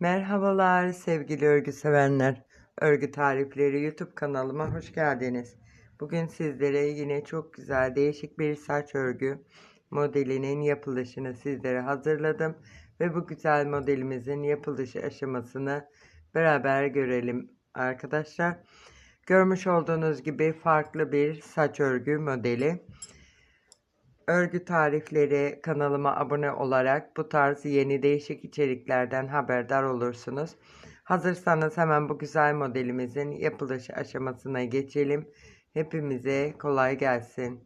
Merhabalar sevgili örgü sevenler. Örgü tarifleri YouTube kanalıma hoş geldiniz. Bugün sizlere yine çok güzel değişik bir saç örgü modelinin yapılışını sizlere hazırladım. Ve bu güzel modelimizin yapılış aşamasını beraber görelim arkadaşlar. Görmüş olduğunuz gibi farklı bir saç örgü modeli. Örgü tarifleri kanalıma abone olarak bu tarz yeni değişik içeriklerden haberdar olursunuz. Hazırsanız hemen bu güzel modelimizin yapılış aşamasına geçelim. Hepimize kolay gelsin.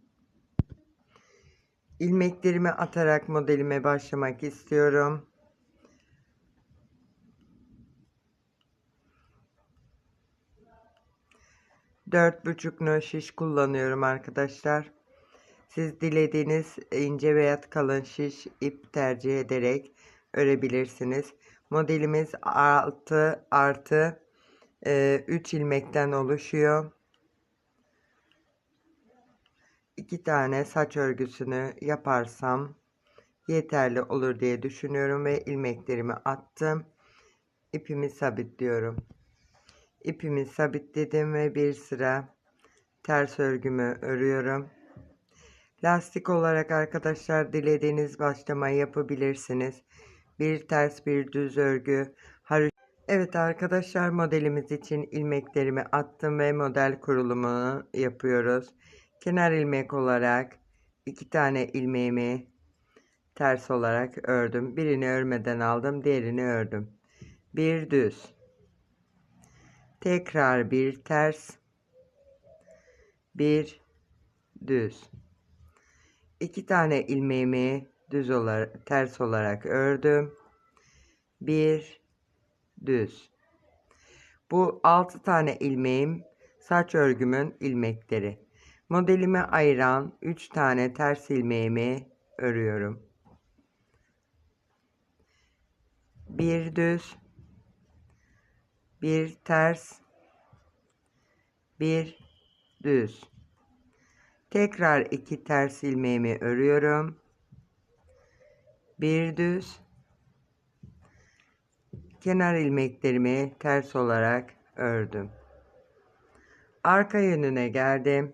İlmeklerimi atarak modelime başlamak istiyorum. Dört buçuk nö şiş kullanıyorum arkadaşlar. Siz dilediğiniz ince veya kalın şiş ip tercih ederek örebilirsiniz. Modelimiz 6 artı e, 3 ilmekten oluşuyor. 2 tane saç örgüsünü yaparsam yeterli olur diye düşünüyorum ve ilmeklerimi attım. İpimi sabitliyorum. İpimi sabitledim ve bir sıra ters örgümü örüyorum. Lastik olarak arkadaşlar dilediğiniz başlamayı yapabilirsiniz. Bir ters bir düz örgü. Evet arkadaşlar modelimiz için ilmeklerimi attım ve model kurulumunu yapıyoruz. Kenar ilmek olarak iki tane ilmeğimi ters olarak ördüm. Birini örmeden aldım, diğerini ördüm. Bir düz. Tekrar bir ters. Bir düz iki tane ilmeğimi düz olarak ters olarak ördüm. Bir düz. Bu altı tane ilmeğim saç örgümün ilmekleri. Modelime ayıran üç tane ters ilmeğimi örüyorum. Bir düz, bir ters, bir düz. Tekrar iki ters ilmeğimi örüyorum. Bir düz. Kenar ilmeklerimi ters olarak ördüm. Arka yönüne geldim.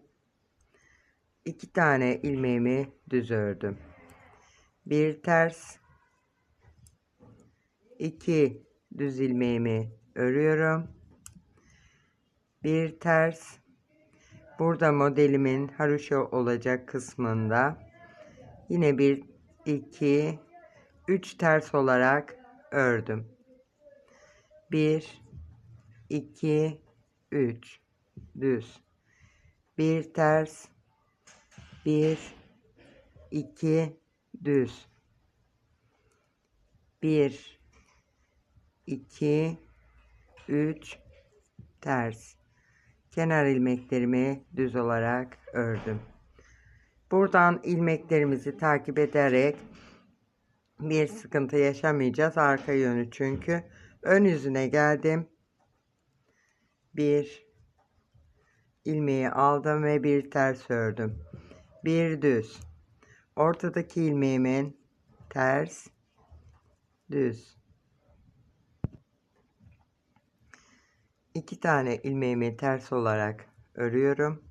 İki tane ilmeğimi düz ördüm. Bir ters. iki düz ilmeğimi örüyorum. Bir ters Burada modelimin haroşa olacak kısmında yine bir iki üç ters olarak ördüm. Bir iki üç düz. Bir ters bir iki düz. Bir iki üç ters kenar ilmeklerimi düz olarak ördüm. Buradan ilmeklerimizi takip ederek bir sıkıntı yaşamayacağız. Arka yönü çünkü. Ön yüzüne geldim. Bir ilmeği aldım ve bir ters ördüm. Bir düz. Ortadaki ilmeğimin ters düz iki tane ilmeğimi ters olarak örüyorum.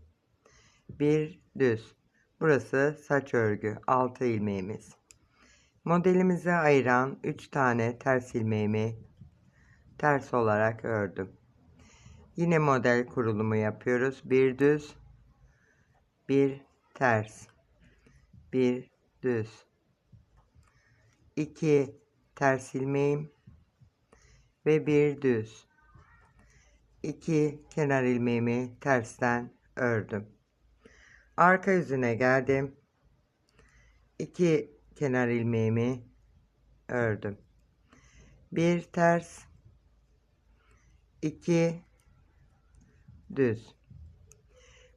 Bir düz. Burası saç örgü. 6 ilmeğimiz. Modelimize ayıran 3 tane ters ilmeğimi ters olarak ördüm. Yine model kurulumu yapıyoruz. Bir düz, bir ters, bir düz, iki ters ilmeğim ve bir düz. 2 kenar ilmeğimi tersten ördüm. Arka yüzüne geldim. 2 kenar ilmeğimi ördüm. Bir ters 2 düz.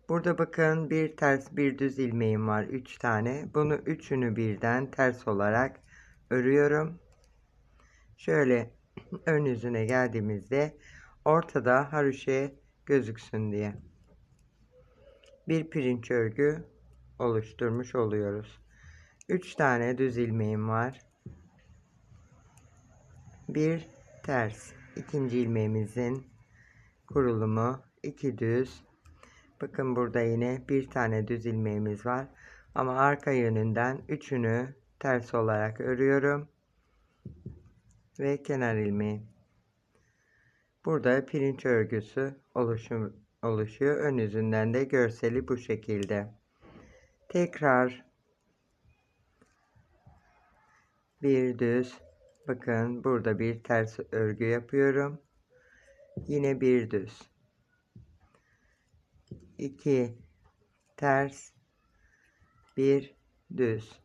Burada bakın bir ters bir düz ilmeğim var 3 tane. Bunu üçünü birden ters olarak örüyorum. Şöyle ön yüzüne geldiğimizde ortada haroşe gözüksün diye bir pirinç örgü oluşturmuş oluyoruz. 3 tane düz ilmeğim var. Bir ters. İkinci ilmeğimizin kurulumu iki düz. Bakın burada yine bir tane düz ilmeğimiz var. Ama arka yönünden üçünü ters olarak örüyorum. Ve kenar ilmeği. Burada pirinç örgüsü oluşum, oluşuyor. Ön yüzünden de görseli bu şekilde. Tekrar bir düz. Bakın burada bir ters örgü yapıyorum. Yine bir düz. 2 ters 1 düz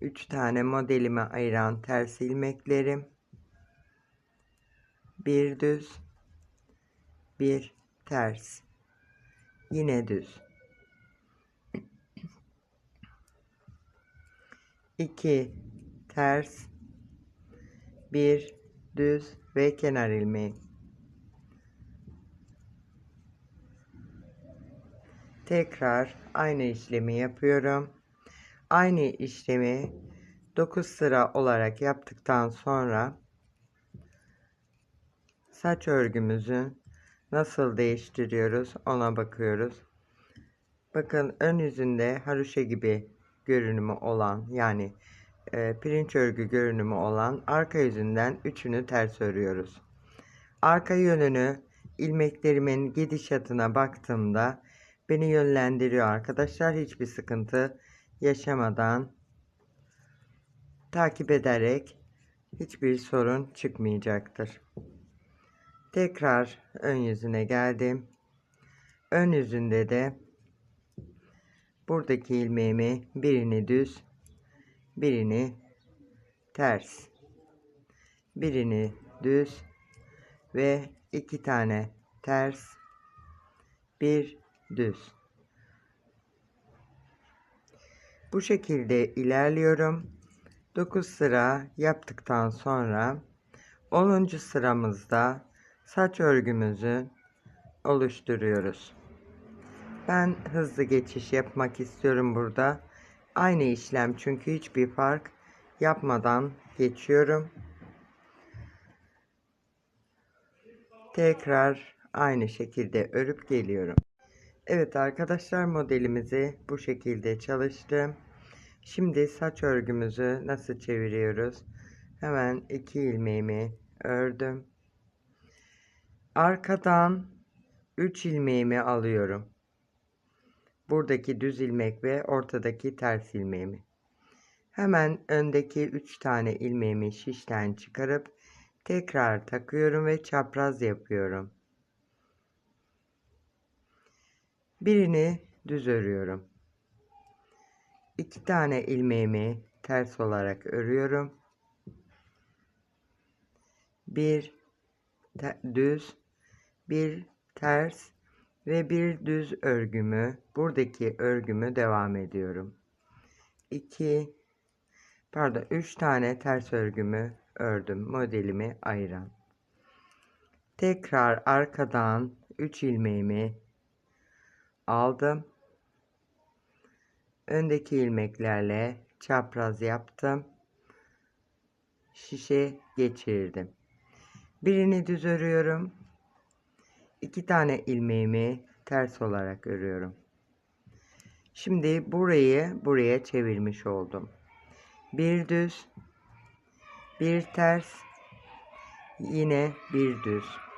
3 tane modelime ayıran ters ilmeklerim bir düz bir ters. Yine düz. 2 ters. Bir düz ve kenar ilmeği. Tekrar aynı işlemi yapıyorum. Aynı işlemi 9 sıra olarak yaptıktan sonra saç örgümüzü nasıl değiştiriyoruz ona bakıyoruz. Bakın ön yüzünde haroşa gibi görünümü olan yani e, pirinç örgü görünümü olan arka yüzünden üçünü ters örüyoruz. Arka yönünü ilmeklerimin gidişatına baktığımda beni yönlendiriyor arkadaşlar. Hiçbir sıkıntı yaşamadan takip ederek hiçbir sorun çıkmayacaktır. Tekrar ön yüzüne geldim. Ön yüzünde de buradaki ilmeğimi birini düz, birini ters, birini düz ve iki tane ters, bir düz. Bu şekilde ilerliyorum. 9 sıra yaptıktan sonra 10. sıramızda saç örgümüzü oluşturuyoruz. Ben hızlı geçiş yapmak istiyorum burada. Aynı işlem çünkü hiçbir fark yapmadan geçiyorum. Tekrar aynı şekilde örüp geliyorum. Evet arkadaşlar modelimizi bu şekilde çalıştım. Şimdi saç örgümüzü nasıl çeviriyoruz? Hemen iki ilmeğimi ördüm. Arkadan 3 ilmeğimi alıyorum. Buradaki düz ilmek ve ortadaki ters ilmeğimi. Hemen öndeki 3 tane ilmeğimi şişten çıkarıp tekrar takıyorum ve çapraz yapıyorum. Birini düz örüyorum. İki tane ilmeğimi ters olarak örüyorum. Bir düz, bir ters ve bir düz örgümü, buradaki örgümü devam ediyorum. 2 pardon 3 tane ters örgümü ördüm modelimi ayıran. Tekrar arkadan 3 ilmeğimi aldım. Öndeki ilmeklerle çapraz yaptım. Şişe geçirdim. Birini düz örüyorum. İki tane ilmeğimi ters olarak örüyorum. Şimdi burayı buraya çevirmiş oldum. Bir düz, bir ters, yine bir düz.